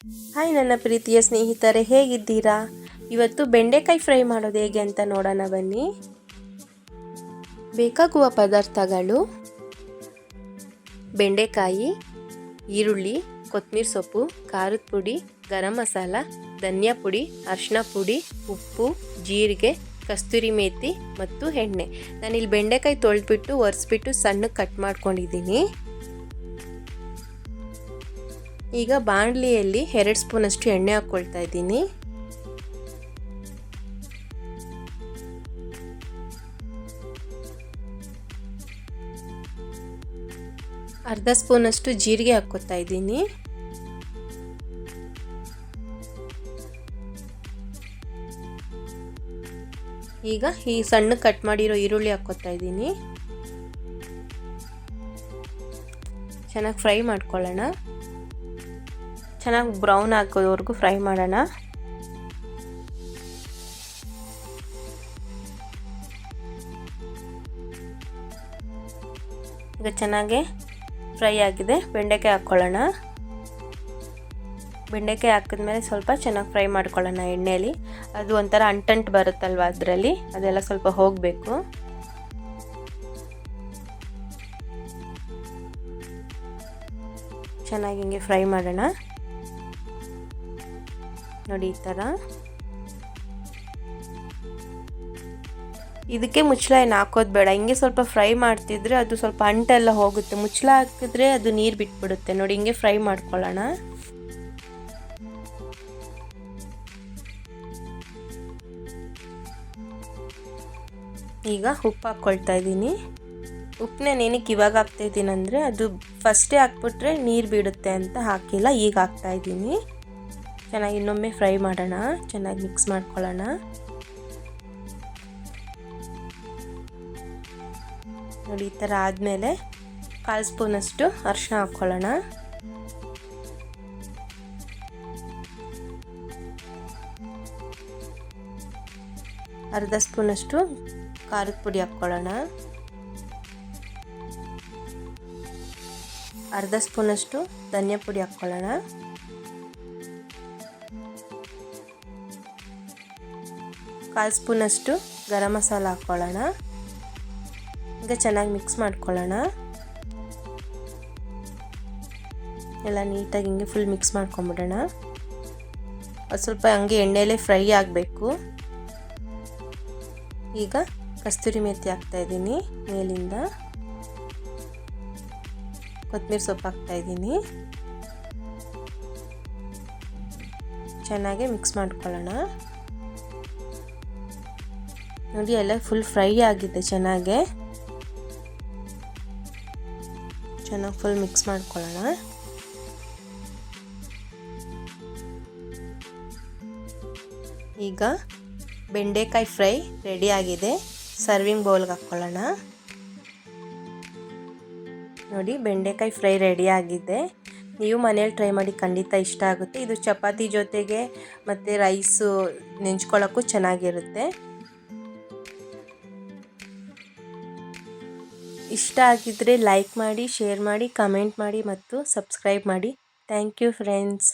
Hi ನನ್ನ ಪ್ರೀತಿಯ ಸ್ನೇಹಿತರೆ, ಹೇಗಿದ್ದೀರಾ? ಇವತ್ತು ಬೆಂಡೆಕಾಯಿ ಫ್ರೈ ಮಾಡೋದು ಹೇಗೆ ಅಂತ ನೋಡೋಣ ಬನ್ನಿ. ಬೇಕಾಗುವ ಪದಾರ್ಥಗಳು, ಬೆಂಡೆಕಾಯಿ, ಈರುಳ್ಳಿ ಕೊತ್ತಂಬರಿ ಸೊಪ್ಪು, ಖಾರದ ಪುಡಿ, ಗರಂ ಮಸಾಲ, ಧನಿಯಾ ಪುಡಿ ಅರಿಶಿನ ಪುಡಿ, ಉಪ್ಪು, ಜೀರಿಗೆ, ಕಸ್ತೂರಿ ಮೇಥಿ ಮತ್ತು ಎಣ್ಣೆ. ನಾನಿಲ್ಲಿ ಬೆಂಡೆಕಾಯಿ ತೊಳೆದ್ಬಿಟ್ಟು, ಒರೆಸ್ಬಿಟ್ಟು ಸಣ್ಣಗೆ ಕಟ್ ಮಾಡ್ಕೊಂಡಿದ್ದೀನಿ. ಈಗ ಬಾಣಲಿಯಲ್ಲಿ ಎರಡು ಸ್ಪೂನಷ್ಟು ಎಣ್ಣೆ ಹಾಕ್ಕೊಳ್ತಾ ಇದ್ದೀನಿ. ಅರ್ಧ ಸ್ಪೂನಷ್ಟು ಜೀರಿಗೆ ಹಾಕ್ಕೊತಾ ಇದ್ದೀನಿ. ಈಗ ಈ ಸಣ್ಣ ಕಟ್ ಮಾಡಿರೋ ಈರುಳ್ಳಿ ಹಾಕ್ಕೊತಾ ಇದ್ದೀನಿ. ಚೆನ್ನಾಗಿ ಫ್ರೈ ಮಾಡ್ಕೊಳ್ಳೋಣ. ಚೆನ್ನಾಗಿ ಬ್ರೌನ್ ಹಾಕೋವರೆಗೂ ಫ್ರೈ ಮಾಡೋಣ. ಈಗ ಚೆನ್ನಾಗಿ ಫ್ರೈ ಆಗಿದೆ. ಬೆಂಡೆಕಾಯಿ ಹಾಕ್ಕೊಳ್ಳೋಣ ಬೆಂಡೆಕಾಯಿ ಹಾಕಿದ್ಮೇಲೆ ಸ್ವಲ್ಪ ಚೆನ್ನಾಗಿ ಫ್ರೈ ಮಾಡ್ಕೊಳ್ಳೋಣ ಎಣ್ಣೆಯಲ್ಲಿ ಅದು ಒಂಥರ ಅಂಟಂಟ್ ಬರುತ್ತಲ್ವ ಅದರಲ್ಲಿ? ಅದೆಲ್ಲ ಸ್ವಲ್ಪ ಹೋಗಬೇಕು. ಚೆನ್ನಾಗಿ ಹಿಂಗೆ ಫ್ರೈ ಮಾಡೋಣ. ನೋಡಿ ಈ ಥರ. ಇದಕ್ಕೆ ಮುಚ್ಚಳ ಏನು ಹಾಕೋದು ಬೇಡ. ಹಿಂಗೆ ಸ್ವಲ್ಪ ಫ್ರೈ ಮಾಡ್ತಿದ್ರೆ ಅದು ಸ್ವಲ್ಪ ಅಂಟೆಲ್ಲ ಹೋಗುತ್ತೆ. ಮುಚ್ಚಳ ಹಾಕಿದ್ರೆ ಅದು ನೀರು ಬಿಟ್ಬಿಡುತ್ತೆ. ನೋಡಿ, ಹಿಂಗೆ ಫ್ರೈ ಮಾಡ್ಕೊಳ್ಳೋಣ. ಈಗ ಉಪ್ಪು ಹಾಕ್ಕೊಳ್ತಾ ಇದ್ದೀನಿ. ಉಪ್ಪನ್ನ ಏನಕ್ಕೆ ಇವಾಗ ಹಾಕ್ತಾ ಇದ್ದೀನಿ ಅಂದರೆ ಅದು ಫಸ್ಟೇ ಹಾಕ್ಬಿಟ್ರೆ ನೀರು ಬಿಡುತ್ತೆ ಅಂತ ಹಾಕಿಲ್ಲ. ಈಗ ಹಾಕ್ತಾ ಇದ್ದೀನಿ. ಚೆನ್ನಾಗಿ ಇನ್ನೊಮ್ಮೆ ಫ್ರೈ ಮಾಡೋಣ, ಚೆನ್ನಾಗಿ ಮಿಕ್ಸ್ ಮಾಡ್ಕೊಳ್ಳೋಣ. ನೋಡಿ, ಈ ಥರ ಆದಮೇಲೆ ಕಾಲು ಸ್ಪೂನಷ್ಟು ಅರಿಶಿನ ಹಾಕ್ಕೊಳ್ಳೋಣ. ಅರ್ಧ ಸ್ಪೂನಷ್ಟು ಖಾರದ ಪುಡಿ ಹಾಕ್ಕೊಳ್ಳೋಣ. ಅರ್ಧ ಸ್ಪೂನಷ್ಟು ಧನಿಯಾ ಪುಡಿ ಹಾಕ್ಕೊಳ್ಳೋಣ. ಕಾಲು ಸ್ಪೂನಷ್ಟು ಗರಂ ಮಸಾಲ ಹಾಕ್ಕೊಳ್ಳೋಣ. ಈಗ ಚೆನ್ನಾಗಿ ಮಿಕ್ಸ್ ಮಾಡ್ಕೊಳ್ಳೋಣ. ಎಲ್ಲ ನೀಟಾಗಿ ಹಿಂಗೆ ಫುಲ್ ಮಿಕ್ಸ್ ಮಾಡ್ಕೊಂಬಿಡೋಣ. ಅದು ಸ್ವಲ್ಪ ಹಂಗೆ ಎಣ್ಣೆಯಲ್ಲೇ ಫ್ರೈ ಆಗಬೇಕು. ಈಗ ಕಸ್ತೂರಿ ಮೆಥಿ ಹಾಕ್ತಾಯಿದ್ದೀನಿ ಮೇಲಿಂದ. ಕೊತ್ತಂಬರಿ ಸೊಪ್ಪು ಹಾಕ್ತಾಯಿದ್ದೀನಿ ಚೆನ್ನಾಗಿ ಮಿಕ್ಸ್ ಮಾಡ್ಕೊಳ್ಳೋಣ. ನೋಡಿ, ಎಲ್ಲ ಫುಲ್ ಫ್ರೈ ಆಗಿದೆ ಚೆನ್ನಾಗೆ. ಚೆನ್ನಾಗಿ ಫುಲ್ ಮಿಕ್ಸ್ ಮಾಡ್ಕೊಳ್ಳೋಣ. ಈಗ ಬೆಂಡೆಕಾಯಿ ಫ್ರೈ ರೆಡಿ ಆಗಿದೆ. ಸರ್ವಿಂಗ್ ಬೌಲ್ಗೆ ಹಾಕ್ಕೊಳ್ಳೋಣ. ನೋಡಿ, ಬೆಂಡೆಕಾಯಿ ಫ್ರೈ ರೆಡಿ ಆಗಿದೆ. ನೀವು ಮನೇಲಿ ಟ್ರೈ ಮಾಡಿ ಖಂಡಿತ ಇಷ್ಟ ಆಗುತ್ತೆ. ಇದು ಚಪಾತಿ ಜೊತೆಗೆ ಮತ್ತು ರೈಸು ನೆಂಚ್ಕೊಳ್ಳೋಕ್ಕೂ ಚೆನ್ನಾಗಿರುತ್ತೆ. ಇಷ್ಟ ಆಗಿದ್ದರೆ ಲೈಕ್ ಮಾಡಿ ಶೇರ್ ಮಾಡಿ ಕಮೆಂಟ್ ಮಾಡಿ ಮತ್ತು ಸಬ್ಸ್ಕ್ರೈಬ್ ಮಾಡಿ. Thank you friends